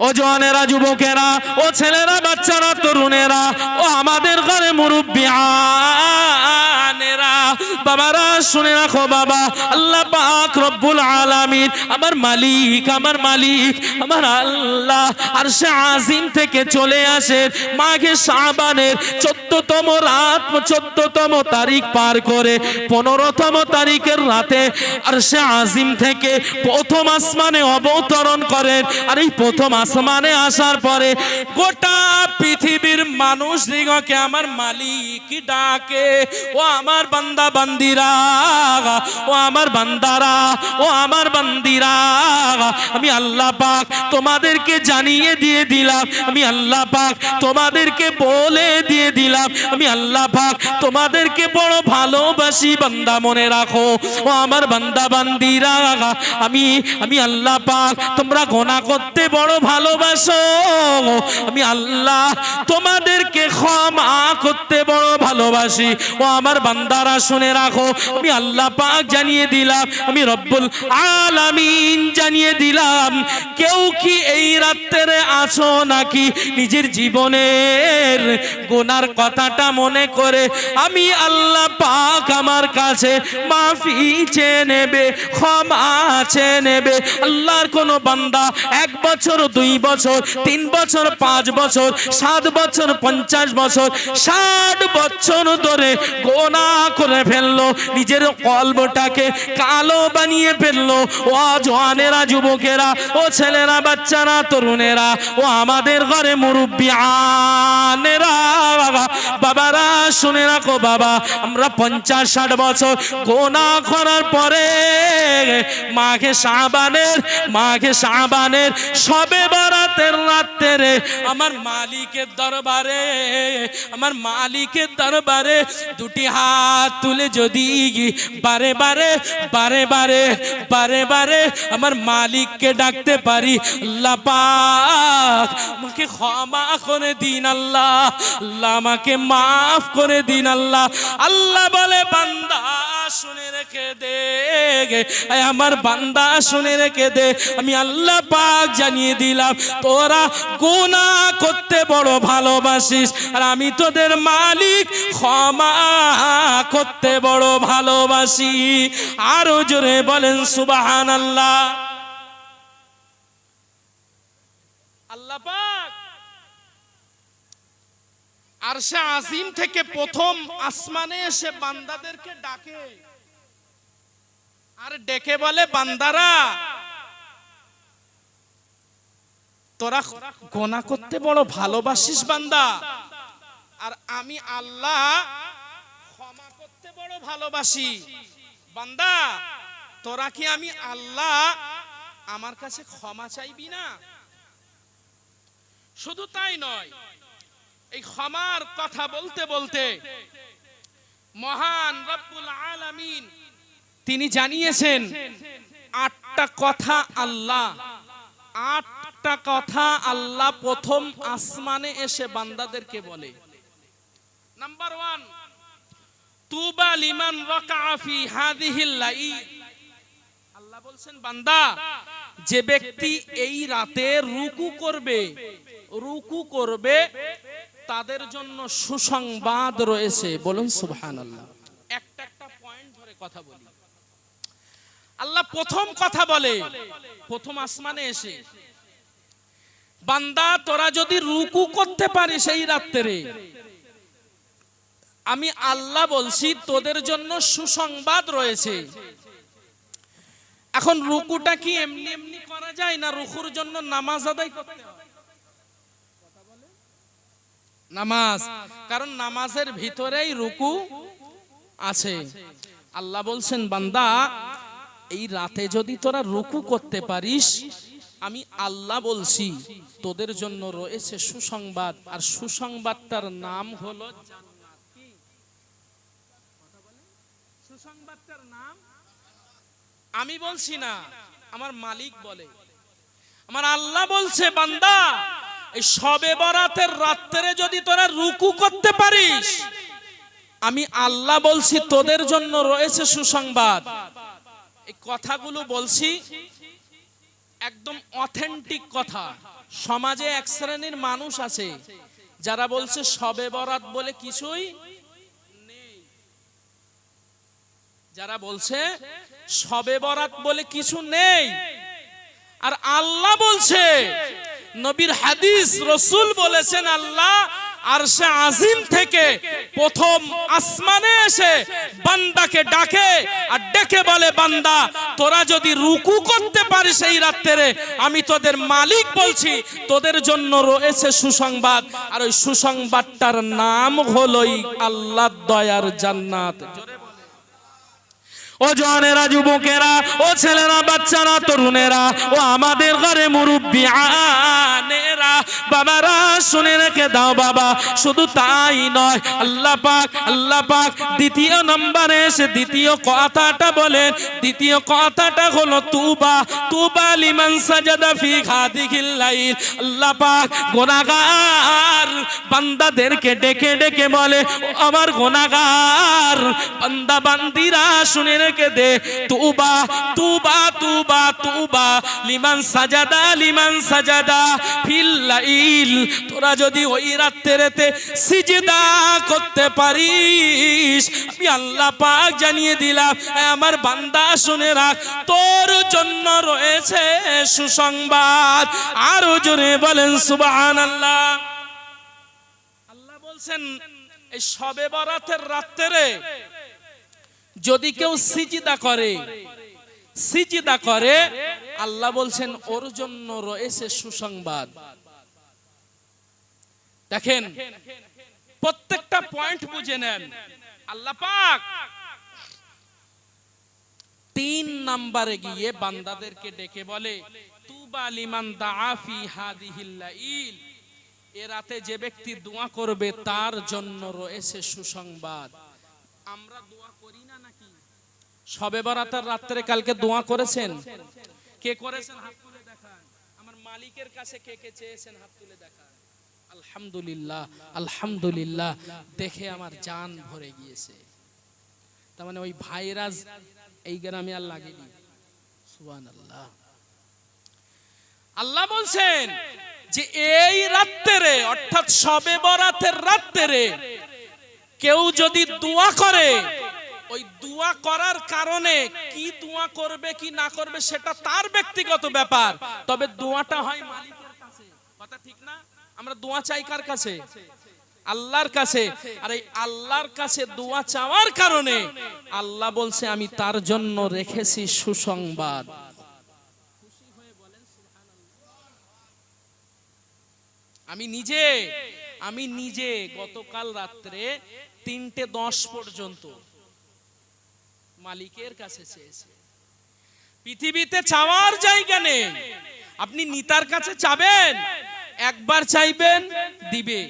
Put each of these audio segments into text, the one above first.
ও জোয়ানেরা, যুবকেরা, ও ছেলেরা, বাচ্চারা, তরুণেরা, ও আমাদের ঘরে মুরব্বী বাবারা, শুনে রাখো বাবা, আল্লাহ পাক রব্বুল আলামিন। আমার মালিক আমার মালিক, আমার আল্লাহ আর সে আজিম থেকে চলে আসে। মাঘে শাবানের চোদ্দতম রাত, চোদ্দতম তারিখ পার করে, পনেরোতম তারিখের রাতে আর সে আজিম থেকে প্রথম আসমানে অবতরণ করেন। আর এই প্রথম আসমানে আসার পরে গোটা পৃথিবীর মানুষ দিগকে আমার মালিক ডাকে। ও আমার বান্দা, বান্দিরা, ও আমার বান্দারা, ও আমার বান্দিরা, আমি আল্লাহ পাক তোমাদেরকে জানিয়ে দিয়ে দিলাম, আমি আল্লাহ পাক তোমাদেরকে বলে দিয়ে দিলাম, আমি আল্লাহ পাক তোমাদেরকে বড় ভালোবাসি, বান্দা মনে রাখো, ও আমার বান্দা বান্দিরা, আমি আমি আল্লাহ পাক তোমরা গোনা করতে বড় ভালোবাসো, আমি আল্লাহ তোমাদেরকে ক্ষমা করতে বড় ভালোবাসি, ও আমার বান্দারা শুনে রাখো, আমি আল্লাহ পাক জানিয়ে দিলাম আমি রব্বুল আলামিন জানিয়ে দিলাম, কেউ কি এই রাত্রে আছো নাকি নিজের জীবনের গোনার কথাটা মনে করে? আমি আল্লাহ পাক আমার কাছে মাফি চেয়ে নেবে, ক্ষমা চেয়ে নেবে। আল্লাহর কোনো বান্দা এক বছর, দুই বছর, তিন বছর, পাঁচ বছর, সাত বছর, পঞ্চাশ বছর, ষাট বছর ধরে গোনা করে ফেলল। নিজের কলবটাকে কালো বানিয়ে ফেলল। ও জওয়ানেরা যুবকেরা, ও ছেলেরা, বাচ্চারা, তরুণেরা, ও আমাদের ঘরে মুরব্বী আনেরা, বাবা, বাবারা, শুনে রাখো বাবা, আমরা পঞ্চাশ, ষাট বছর গোনা করার পরে মাঘে সাবানের মাঘে সাবানের সবে বারাতের রাত্রে আমার মালিকের দরবারে, আমার মালিকের দরবারে দুটি হাত তুলে যদি বারে বারে বারে বারে বারে বারে আমার মালিককে ডাকতে পারি। আমাকে ক্ষমা করে দিন আল্লাহ। আল্লাহ আমাকে মাফ করে দিন আল্লাহ। আল্লাহ বলে, বান্দা, শুনে রেখে দে আমার বান্দা, শুনে রেখে দে। আমি আল্লাহ পাক জানিয়ে দিলাম, তোরা গুনাহ করতে বড় ভালোবাসিস, আর আমি তোদের মালিক ক্ষমা করতে বড় ভালোবাসি। আরও জোরে বলেন সুবাহান আল্লাহ আল্লাহ আজিম থেকে প্রথম আসমানে এসে বান্দাদেরকে ডাকে। আর ডেকে বলে, বান্দারা, তোরা গোনা করতে বড় ভালোবাসিস বান্দা। আর আমি আল্লাহ ক্ষমা করতে বড় ভালোবাসি। বান্দা তোরা কি আমি আল্লাহ? আমার কাছে ক্ষমা চাইবি না? শুধু তাই নয়, এই ক্ষমার কথা বলতে বলতে মহান রব্বুল আলামিন তিনি জানিয়েছেন, আটটা কথা আল্লাহ, আটটা কথা আল্লাহ প্রথম আসমানে এসে বান্দাদেরকে বলে। নাম্বার ওয়ান তুবা লিমান রকাফি হাদিহিল লাইল। বলছেন, বান্দা, যে ব্যক্তি এই রাতে রুকু করবে রুকু করবে, তাদের জন্য সুসংবাদ রয়েছে। বলুন, সুবহানাল্লাহ। একটা একটা পয়েন্ট ধরে কথা বলি। আল্লাহ প্রথম কথা বলে, প্রথম আসমানে এসে, বান্দা, তোরা যদি রুকু করতে পারিস সেই রাত্রে, আমি আল্লাহ বলছি, তোদের জন্য সুসংবাদ রয়েছে। এখন রুকুটা কি এমনি এমনি করা যায় না রুকুর জন্য নামাজ আদায় করতে হয়? নামাজ। কারণ নামাজের ভিতরেই রুকু আছে। আল্লাহ বলছেন, বান্দা, এই রাতে যদি তোরা রুকু করতে পারিস, আমি আল্লাহ বলছি, তোদের জন্য রয়েছে সুসংবাদ। আর সুসংবাদটার নাম হলো জান্নাত কি? কথা বলেন? সুসংবাদটার নাম আমি বলছি না, আমার মালিক বলে। আমার আল্লাহ বলছে, বান্দা, এই সবে বরাতের রাত্রে যদি তোরা রুকু করতে পারিস, আমি আল্লাহ বলছি, তোদের জন্য রয়েছে সুসংবাদ। এই কথাগুলো বলছি, একদম অথেন্টিক কথা। সমাজে এক শ্রেণির মানুষ আছে, যারা বলছে, সবে বরাত বলে কিছুই নেই যারা বলছে, সবে বরাত বলে কিছু নেই। আর আল্লাহ বলছে, নবীর হাদিস রসুল বলেছেন আল্লাহ, আর সে আজিম থেকে প্রথম আসমানে এসে বান্দাকে ডাকে আর ডেকে বলে, বান্দা, তোরা যদি রুকু করতে পারিস এই রাত্রে, আমি তোদের মালিক বলছি, তোদের জন্য রয়েছে সুসংবাদ। আর ওই সুসংবাদটার নাম হলোই আল্লাহ দয়ার জান্নাত। ও জনেরা যুবকেরা ও ছেলেরা বাচ্চারা তরুণেরা ও আমাদের ঘরে মুরব্বী আনেরা বাবারা, শুনে রেখে দাও বাবা। শুধু তাই নয়, আল্লাহ পাক আল্লাহ পাক দ্বিতীয় নম্বরে এসে দ্বিতীয় কথাটা বলেন। দ্বিতীয় কথাটা হলো তুবা তুবা লিমান সাজাদা ফি খাদিকিল লাইল। আল্লাহ পাক গুনাহগার বান্দাদেরকে ডেকে ডেকে বলে আমার গুনাহগার বান্দা বান্দিরা, শুনে রেখে দে। তুবা তুবা তুবা তুবা লিমান সাজাদা লিমান সাজাদা ফিল লাইল, তোরা যদি ওই রাত্রেতে সিজদা করতে পারিস, আমি আল্লাহ পাক জানিয়ে দিলাম আমার বান্দা শুনে রাখ, তোর জন্য রয়েছে সুসংবাদ। আরও জোরে বলেন, সুবহানাল্লাহ। আল্লাহ বলছেন, এই সবে বরাতের রাত্রে যদি কেউ সিজিদা করে সিজিদা করে, আল্লাহ বলছেন, ওর জন্য রয়েছে সুসংবাদ। দেখেন, প্রত্যেকটা পয়েন্ট বুঝে নেন। আল্লাহ পাক তিন নাম্বারে গিয়ে বান্দাদেরকে ডেকে বলে, তুবা লিমান দাআফি হাদিহিল লাইল। এ রাতে যে ব্যক্তি দোয়া করবে, তার জন্য রয়েছে সুসংবাদ। আমরা দোয়া করি না নাকি? সবে বরাতের রাত্রে কালকে দোয়া করেছেন? কে করেছেন? হাত তুলে দেখান। আমার মালিকের কাছে কে কে চেয়েছেন, হাত তুলে দেখান। আলহামদুলিল্লাহ আলহামদুলিল্লাহ, দেখে আমার জান ভরে গিয়েছে। তার মানে ওই ভাইরাস এই গ্রামে আর লাগেনি। সুবহানাল্লাহ। আল্লাহ বলছেন যে এই রাত্রে, অর্থাৎ সবে বরাতের রাত্রে, কেউ যদি দোয়া করে, ওই দোয়া করার কারণে কি দোয়া করবে, কি না করবে, সেটা তার ব্যক্তিগত ব্যাপার। তবে দোয়াটা হয় মালিকের কাছে। কথা ঠিক না? আমরা দোয়া চাই কার কাছে? আল্লাহর কাছে। আর এই আল্লাহর কাছে দোয়া চাওয়ার কারণে আল্লাহ বলছে, আমি তার জন্য রেখেছি সুসংবাদ। আমি নিজে আমি নিজে গতকাল রাত্রে তিনটে দশ পর্যন্ত মালিকের কাছে চেয়েছি। পৃথিবীতে চাওয়ার জায়গা নেই। আপনি নিতার কাছে চাবেন? একবার চাইবেন, দিবে।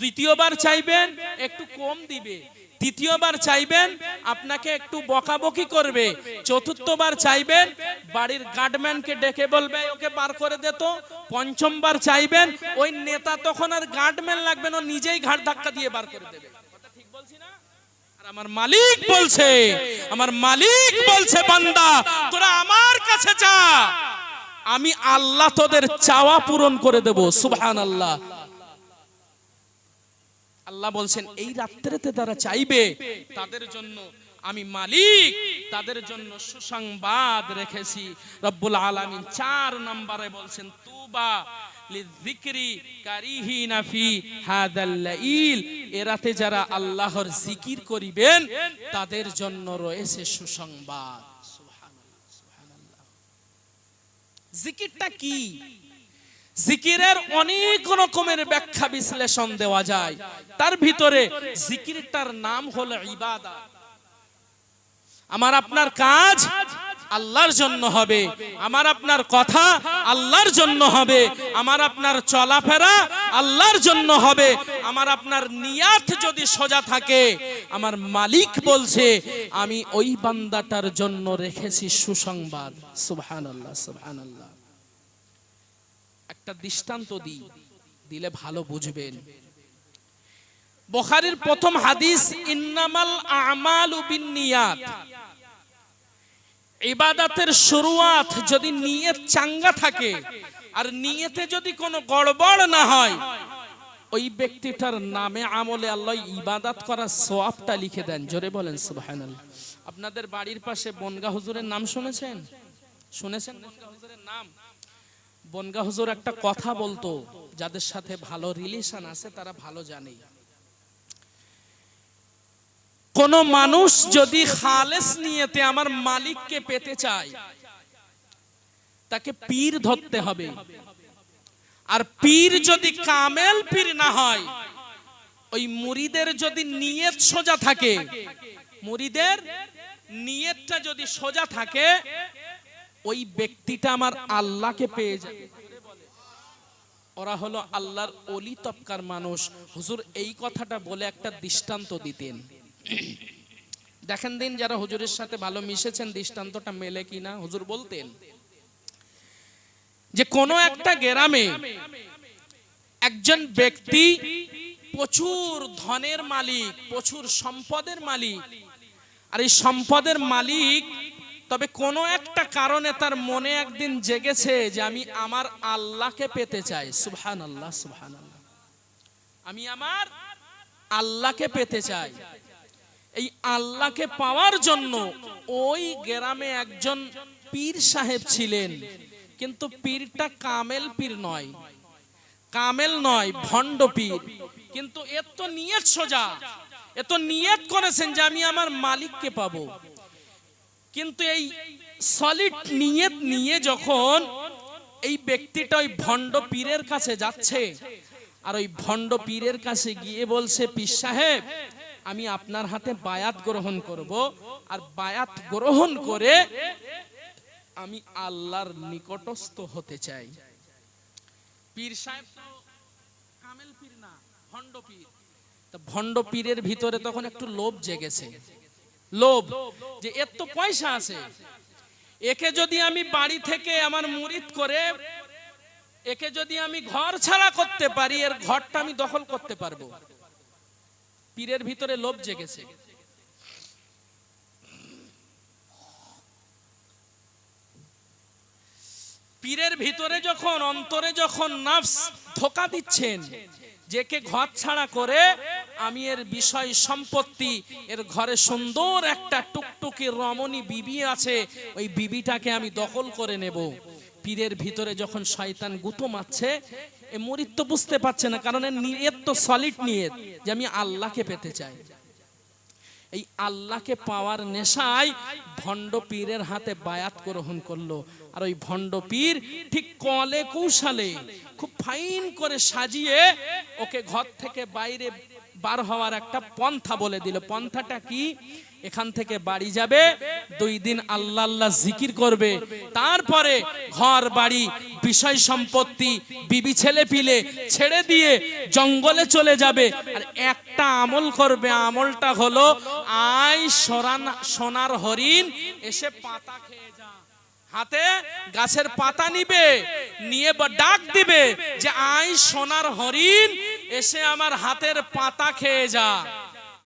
দ্বিতীয়বার চাইবেন, একটু কম দিবে। তৃতীয়বার চাইবেন, আপনাকে একটু বকাবকি করবে। চতুর্থবার চাইবেন, বাড়ির গার্ডম্যানকে ডেকে বলবে ওকে বার করে দে তো। পঞ্চমবার চাইবেন, ওই নেতা তখন আর গার্ডম্যান লাগবে না, নিজেই ঘাট ধাক্কা দিয়ে বার করে দেবে। বলছি আমার মালিক বলছে, আমার মালিক বলছে, বান্দা, তোরা আমার কাছে চা আমি আল্লাহ তোদের চাওয়া পূরণ করে দেব সুবহান আল্লাহ আল্লাহ বলছেন, এই রাত্রেতে তারা চাইবে, তাদের জন্য আমি মালিক, তাদের জন্য সুসংবাদ রেখেছি। রব্বুল আলামিন চার নম্বরে বলছেন, তুবা লিযিকরি কারিহিনা ফি হাদাল লাইল। এ রাতে যারা আল্লাহর জিকির করিবেন, তাদের জন্য রয়েছে সুসংবাদ সুবহানাল্লাহ সুবহানাল্লাহ জিকিরটা কি? জিকিরের অনেক রকমের ব্যাখ্যা বিশ্লেষণ দেওয়া যায়। তার ভিতরে জিকিরটার নাম হলো ইবাদা। আমার আপনার কাজ আল্লাহর জন্য হবে। আমার আপনার কথা আল্লাহর জন্য হবে। আমার আপনার চলাফেরা আল্লাহর জন্য হবে। আমার আপনার নিয়াত যদি সোজা থাকে, আমার মালিক বলছে, আমি ওই বান্দাটার জন্য রেখেছি সুসংবাদ। সুবহানাল্লাহ সুবহানাল্লাহ। একটা দৃষ্টান্ত দিই, দিলে ভালো বুঝবেন। বুখারীর প্রথম হাদিস, ইন্নামাল আমাল আমালু বিন্নিয়াত ইবাদাতের শুরুয়াত যদি নিয়ত চাঙ্গা থাকে, আর নিয়তে যদি কোনো গড়বড় না হয়, ওই ব্যক্তিটার নামে আমলে আল্লাহ ইবাদাত করার সোয়াবটা লিখে দেন। জোরে বলেন, সুবহানাল্লাহ। আপনাদের বাড়ির পাশে বনগা হুজুরের নাম শুনেছেন? শুনেছেন? বনগা হুজুরের নাম বনগা হুজুর একটা কথা বলতো, যাদের সাথে ভালো রিলেশন আছে, তারা ভালো জানে কোন মানুষ যদি খালেস নিয়েতে আমার মালিককে পেতে চায়, তাকে পীর ধরতে হবে। আর পীর যদি কামেল পীর না হয়, ওই মুরিদের যদি নিয়ত সোজা থাকে মুরিদের নিয়তটা যদি সোজা থাকে, ওই ব্যক্তিটা আমার আল্লাহকে পেয়ে যাবে। ওরা হলো আল্লাহর অলি তপকার মানুষ। হুজুর, এই কথাটা বলে একটা দৃষ্টান্ত দিতেন। দেখেন দিন যারা হুজুরের সাথে ভালো মিশেছেন, দৃষ্টান্তটা মেলে কিনা? হুজুর বলতেন যে কোনো একটা গ্রামে একজন ব্যক্তি প্রচুর ধনের মালিক, প্রচুর সম্পদের মালিক। আর এই সম্পদের মালিক, তবে কোনো একটা কারণে তার মনে একদিন জেগেছে যে আমি আমার আল্লাহকে পেতে চাই। সুবহান আল্লাহ সুবহান আল্লাহ আমি আমার আল্লাহকে পেতে চাই। এই আল্লাহকে পাওয়ার জন্য ওই গ্রামে একজন পীর সাহেব ছিলেন। কিন্তু পীরটা কামেল পীর নয়। কামেল নয়, ভণ্ড পীর। কিন্তু এত তো নিয়ত সোজা, এত নিয়ত করেছেন যে আমি আমার মালিককে পাবো। কিন্তু এই সলিড নিয়ত নিয়ে যখন এই ব্যক্তিটা ওই ভণ্ড পীরের কাছে যাচ্ছে, আর ওই ভণ্ড পীরের কাছে গিয়ে বলছে, পীর সাহেব আমি আপনার হাতে বায়াত গ্রহণ করব আর বায়াত গ্রহণ করে আমি আল্লাহর নিকটস্থ হতে চাই। পীর সাহেব তো কামেল পীর না, ভণ্ড পীর। ভণ্ড পীরের ভিতরে তখন একটু লোভ জেগেছে। লোভ যে এর তো পয়সা আছে। একে যদি আমি বাড়ি থেকে আমার মুরিদ করে, একে যদি আমি ঘর ছাড়া করতে পারি, এর ঘরটা আমি দখল করতে পারব। পীরের ভিতরে লোভ জেগেছে। পীরের ভিতরে যখন, অন্তরে যখন নাফস ধোকা দিচ্ছেন, যে কে ঘর ছাড়া করে, আমি এর বিষয় সম্পত্তি, এর ঘরে সুন্দর একটা টুকটুকি রমণী বিবি আছে, ওই বিবিটাকে আমি দখল করে নেব। পীরের ভিতরে যখন শয়তান গুতো মারছে, এ মরিত তো বুঝতে পারছে না, কারণ নিয়ত তো সলিড নিয়ত যে আমি আল্লাহকে পেতে চাই। এই আল্লাহকে পাওয়ার নেশায় ভণ্ড পীরের হাতে বায়াত গ্রহণ করল। আর ওই ভণ্ড পীর ঠিক কলে কৌশলে খুব ফাইন করে সাজিয়ে ওকে ঘর থেকে বাইরে বার হওয়ার একটা পন্থা বলে দিল। পন্থাটা কি? এখান থেকে বাড়ি যাবে, দুই দিন আল্লাহ আল্লাহ জিকির করবে। তারপরে ঘর, বাড়ি, বিষয় সম্পত্তি, বিবি, ছেলে পিলে ছেড়ে দিয়ে জঙ্গলে চলে যাবে। আর একটা আমল করবে, আমলটা হলো আই সরান, সোনার হরিণ, এসে পাতা খেয়ে যা। হাতে গাছের পাতা নিবে, নিয়ে বা ডাক দিবে যে আই সোনার হরিণ এসে আমার হাতের পাতা খেয়ে যা।